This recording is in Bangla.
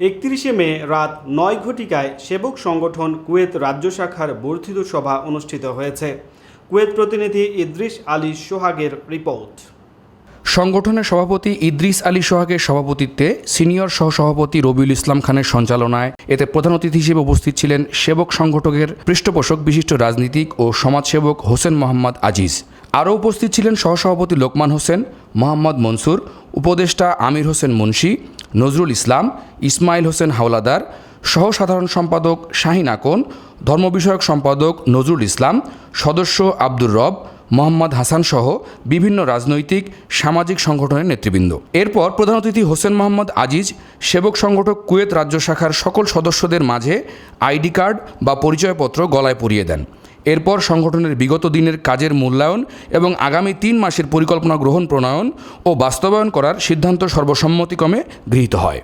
একত্রিশে মে রাত নয় ঘটিকায় সেবক সংগঠন কুয়েত রাজ্য শাখার বর্ধিত সভা অনুষ্ঠিত হয়েছে। কুয়েত প্রতিনিধি ইদ্রিস আলী সোহাগের রিপোর্ট। সংগঠনের সভাপতি ইদ্রিস আলী সোহাগের সভাপতিত্বে সিনিয়র সহসভাপতি রবিউল ইসলাম খানের সঞ্চালনায় এতে প্রধান অতিথি হিসেবে উপস্থিত ছিলেন সেবক সংগঠকের পৃষ্ঠপোষক বিশিষ্ট রাজনীতিক ও সমাজসেবক হোসেন মোহাম্মদ আজিজ। আরও উপস্থিত ছিলেন সহসভাপতি লোকমান হোসেন, মোহাম্মদ মনসুর, উপদেষ্টা আমির হোসেন মুন্সি নজরুল ইসলাম, ইসমাইল হোসেন হাওলাদার সহ সাধারণ সম্পাদক শাহিন আকন, ধর্ম বিষয়ক সম্পাদক নজরুল ইসলাম, সদস্য আব্দুর রব, মোহাম্মদ হাসান সহ বিভিন্ন রাজনৈতিক, সামাজিক সংগঠনের নেতৃবৃন্দ। এরপর প্রধান অতিথি হোসেন মোহাম্মদ আজিজ, সেবক সংগঠক কুয়েত রাজ্য শাখার সকল সদস্যদের মাঝে আইডি কার্ড বা পরিচয়পত্র গলায় পরিয়ে দেন। এরপর সংগঠনের বিগত দিনের কাজের মূল্যায়ন এবং আগামী তিন মাসের পরিকল্পনা গ্রহণ প্রণয়ন ও বাস্তবায়ন করার সিদ্ধান্ত সর্বসম্মতিক্রমে গৃহীত হয়।